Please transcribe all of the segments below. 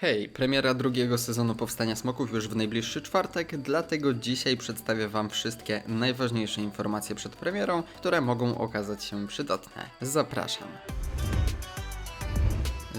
Hej, premiera drugiego sezonu Powstania Smoków już w najbliższy czwartek, dlatego dzisiaj przedstawię Wam wszystkie najważniejsze informacje przed premierą, które mogą okazać się przydatne. Zapraszam.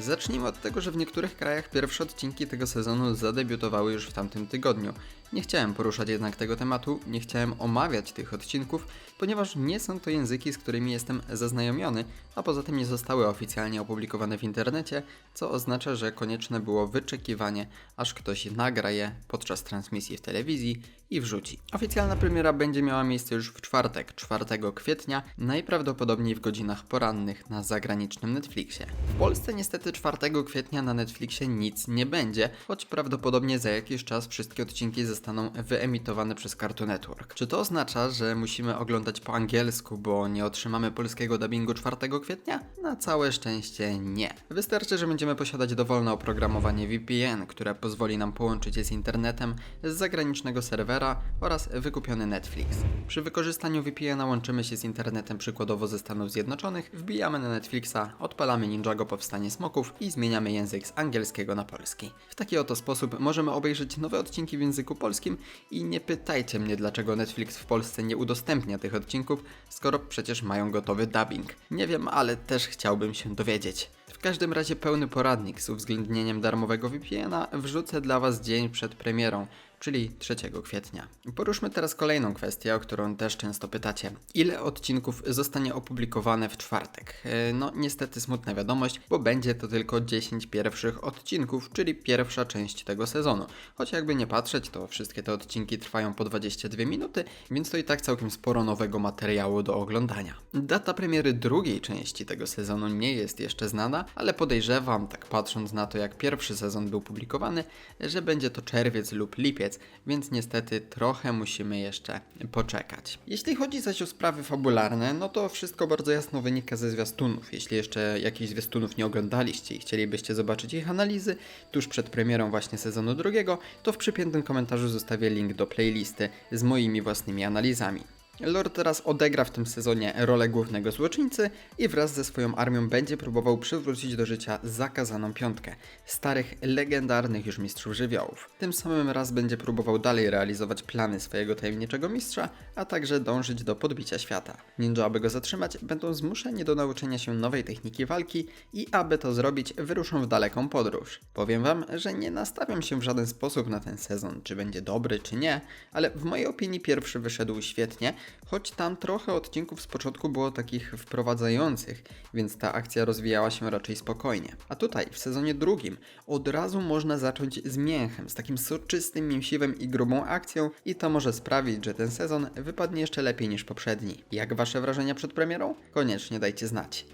Zacznijmy od tego, że w niektórych krajach pierwsze odcinki tego sezonu zadebiutowały już w tamtym tygodniu. Nie chciałem poruszać jednak tego tematu, nie chciałem omawiać tych odcinków, ponieważ nie są to języki, z którymi jestem zaznajomiony, a poza tym nie zostały oficjalnie opublikowane w internecie, co oznacza, że konieczne było wyczekiwanie, aż ktoś nagra je podczas transmisji w telewizji i wrzuci. Oficjalna premiera będzie miała miejsce już w czwartek, 4 kwietnia, najprawdopodobniej w godzinach porannych na zagranicznym Netflixie. W Polsce niestety 4 kwietnia na Netflixie nic nie będzie, choć prawdopodobnie za jakiś czas wszystkie odcinki zostaną wyemitowane przez Cartoon Network. Czy to oznacza, że musimy oglądać po angielsku, bo nie otrzymamy polskiego dubbingu 4 kwietnia? Na całe szczęście nie. Wystarczy, że będziemy posiadać dowolne oprogramowanie VPN, które pozwoli nam połączyć je z internetem z zagranicznego serwera oraz wykupiony Netflix. Przy wykorzystaniu VPN-a łączymy się z internetem przykładowo ze Stanów Zjednoczonych, wbijamy na Netflixa, odpalamy Ninjago Powstanie Smoków i zmieniamy język z angielskiego na polski. W taki oto sposób możemy obejrzeć nowe odcinki w języku polskim i nie pytajcie mnie dlaczego Netflix w Polsce nie udostępnia tych odcinków, skoro przecież mają gotowy dubbing. Nie wiem, ale też chciałbym się dowiedzieć. W każdym razie pełny poradnik z uwzględnieniem darmowego VPN-a wrzucę dla Was dzień przed premierą, czyli 3 kwietnia. Poruszmy teraz kolejną kwestię, o którą też często pytacie. Ile odcinków zostanie opublikowane w czwartek? E, No niestety smutna wiadomość, bo będzie to tylko 10 pierwszych odcinków, czyli pierwsza część tego sezonu. Choć jakby nie patrzeć, to wszystkie te odcinki trwają po 22 minuty, więc to i tak całkiem sporo nowego materiału do oglądania. Data premiery drugiej części tego sezonu nie jest jeszcze znana, ale podejrzewam, tak patrząc na to jak pierwszy sezon był publikowany, że będzie to czerwiec lub lipiec, więc niestety trochę musimy jeszcze poczekać. Jeśli chodzi zaś o sprawy fabularne, no to wszystko bardzo jasno wynika ze zwiastunów. Jeśli jeszcze jakichś zwiastunów nie oglądaliście i chcielibyście zobaczyć ich analizy tuż przed premierą właśnie sezonu drugiego, to w przypiętym komentarzu zostawię link do playlisty z moimi własnymi analizami. Lord teraz odegra w tym sezonie rolę głównego złoczyńcy i wraz ze swoją armią będzie próbował przywrócić do życia zakazaną piątkę starych, legendarnych już mistrzów żywiołów. Tym samym raz będzie próbował dalej realizować plany swojego tajemniczego mistrza, a także dążyć do podbicia świata. Ninja, aby go zatrzymać, będą zmuszeni do nauczenia się nowej techniki walki i aby to zrobić, wyruszą w daleką podróż. Powiem wam, że nie nastawiam się w żaden sposób na ten sezon, czy będzie dobry, czy nie, ale w mojej opinii pierwszy wyszedł świetnie, choć tam trochę odcinków z początku było takich wprowadzających, więc ta akcja rozwijała się raczej spokojnie. A tutaj, w sezonie drugim, od razu można zacząć z mięchem, z takim soczystym, mięsiwym i grubą akcją i to może sprawić, że ten sezon wypadnie jeszcze lepiej niż poprzedni. Jak wasze wrażenia przed premierą? Koniecznie dajcie znać.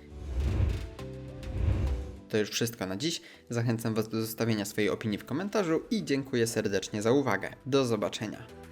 To już wszystko na dziś. Zachęcam Was do zostawienia swojej opinii w komentarzu i dziękuję serdecznie za uwagę. Do zobaczenia.